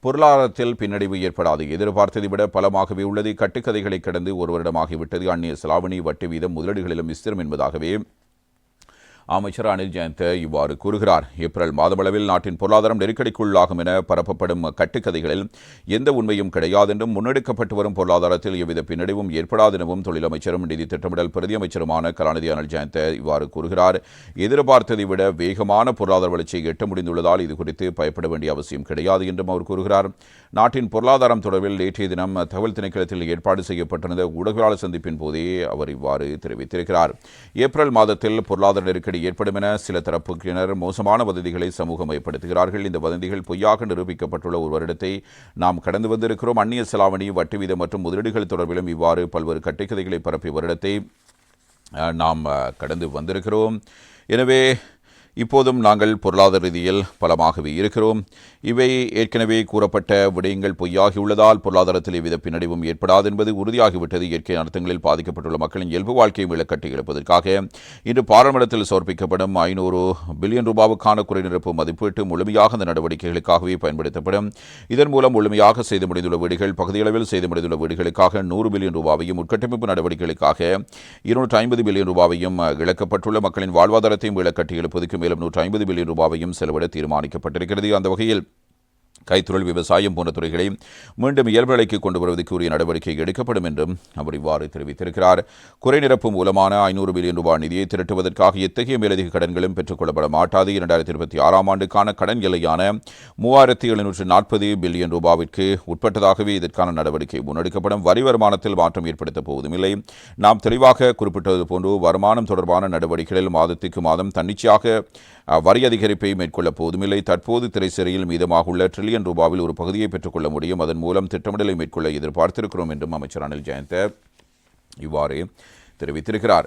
பொருளாதாரத்தில் பின்னடைவு ஏற்படாது. எதிர்பார்த்ததை விட பலமாகவே உள்ளது. கட்டுக்கதைகளை கடந்து ஒரு வருடமாகிவிட்டது. அந்நிய செலாவணி வட்டி வீதம் முதலீடுகளிலும் விஸ்திரம் என்பதாகவே அமைச்சர் அனில் ஜெயந்த இவ்வாறு கூறுகிறார். ஏப்ரல் மாதமளவில் நாட்டின் பொருளாதாரம் நெருக்கடிக்குள்ளாகும் என பரப்பப்படும் கட்டுக்கதைகளில் எந்த உண்மையும் கிடையாது என்றும் முன்னெடுக்கப்பட்டு வரும் பொருளாதாரத்தில் எவ்வித பின்னடைவும் ஏற்படாது எனவும் தொழிலமைச்சரும் நிதி திட்டமிடல் பிரதி அமைச்சருமான கலாநிதி அனில் ஜெயந்த இவ்வாறு கூறுகிறார். எதிர்பார்த்ததை விட வேகமான பொருளாதார வளர்ச்சியை எட்ட முடிந்துள்ளதால் இது குறித்து பயப்பட வேண்டிய அவசியம் கிடையாது என்றும் அவர் கூறுகிறார். நாட்டின் பொருளாதாரம் தொடர்பில் நேற்றைய தினம் தகவல் திணைக்களத்தில் ஏற்பாடு செய்யப்பட்டிருந்த ஊடகவியலாளர் சந்திப்பின் போதே அவர் இவ்வாறு தெரிவித்திருக்கிறார். ஏப்ரல் மாதத்தில் பொருளாதார நெருக்கடி ஏற்படும் என சில தரப்புக்கினர் மோசமான வதந்திகளை சமூகமயப்படுத்துகிறார்கள் இந்த வதந்திகள் பொய்யாக நிரூபிக்கப்பட்டுள்ள ஒரு வருடத்தை நாம் கடந்து வந்திருக்கிறோம். அந்நிய செலாவணி வட்டி வீதம் மற்றும் முதலீடுகள் தொடர்பிலும் இவ்வாறு பல்வேறு கட்டைக்கதைகளை பரப்பிய வருடத்தை நாம் கடந்து வந்திருக்கிறோம். எனவே இப்போதும் நாங்கள் பொருளாதார ரீதியில் பலமாகவே இருக்கிறோம். இவை ஏற்கனவே கூறப்பட்ட விடயங்கள் பொய்யாகியுள்ளதால் பொருளாதாரத்தில் எவ்வித பின்னடைவும் ஏற்படாது என்பது உறுதியாகிவிட்டது. இயற்கை அர்த்தங்களில் பாதிக்கப்பட்டுள்ள மக்களின் இயல்பு வாழ்க்கையை விளக்கட்டி எழுப்பதற்காக இன்று பாராளுமன்றத்தில் சமர்ப்பிக்கப்படும் ஐநூறு பில்லியன் ரூபாவுக்கான குறைநிரப்பு மதிப்பீட்டு முழுமையாக அந்த நடவடிக்கைகளுக்காகவே பயன்படுத்தப்படும். இதன் மூலம் முழுமையாக செய்து முடிந்துள்ள வீடுகள் பகுதியளவில் செய்து முடிந்துள்ள வீடுகளுக்காக நூறு பில்லியன் ரூபாவையும் உட்கட்டமைப்பு நடவடிக்கைகளுக்காக இருநூற்றி ஐம்பது பில்லியன் ரூபாவையும் இழக்கப்பட்டுள்ள மக்களின் வாழ்வாதாரத்தையும் விளக்கட்டி எழுப்பதற்கு மேலும் நூற்று ஐம்பது பில்லியன் ரூபாவையும் செலவிட தீர்மானிக்கப்பட்டிருக்கிறது. அந்த வகையில் கைத்தொழில் விவசாயம் போன்ற துறைகளை மீண்டும் இயல்பு நிலைக்கு கொண்டு வருவதற்கு உரிய நடவடிக்கை எடுக்கப்படும் என்றும் அவர் இவ்வாறு தெரிவித்திருக்கிறார். குறைநிரப்பு மூலமான ஐநூறு பில்லியன் ரூபாய் நிதியை திரட்டுவதற்காக எத்தகைய மேலதிக கடன்களும் பெற்றுக்கொள்ளப்பட மாட்டாது. இரண்டாயிரத்தி இருபத்தி ஆறாம் ஆண்டுக்கான கடன் எல்லையான மூவாயிரத்தி எழுநூற்று நாற்பது பில்லியன் ரூபாவிற்கு உட்பட்டதாகவே இதற்கான நடவடிக்கை முன்னெடுக்கப்படும். வரி வருமானத்தில் மாற்றம் ஏற்படுத்தப் போவதுமில்லை. நாம் தெளிவாக குறிப்பிட்டது போன்று வருமானம் தொடர்பான நடவடிக்கைகளில் மாதத்திற்கு மாதம் தன்னிச்சையாக வரி அதிகரிப்பை மேற்கொள்ளப் போதுமில்லை தற்போது திரைச்சேரியில் மீதமாக உள்ள பில்லியன் ரூபாவில் ஒரு பகுதியை பெற்றுக்கொள்ள முடியும். அதன் மூலம் திட்டமிடலை மேற்கொள்ள எதிர்பார்த்திருக்கிறோம் என்றும் அமைச்சர் அனில் ஜெயந்த இவ்வாறு தெரிவித்திருக்கிறார்.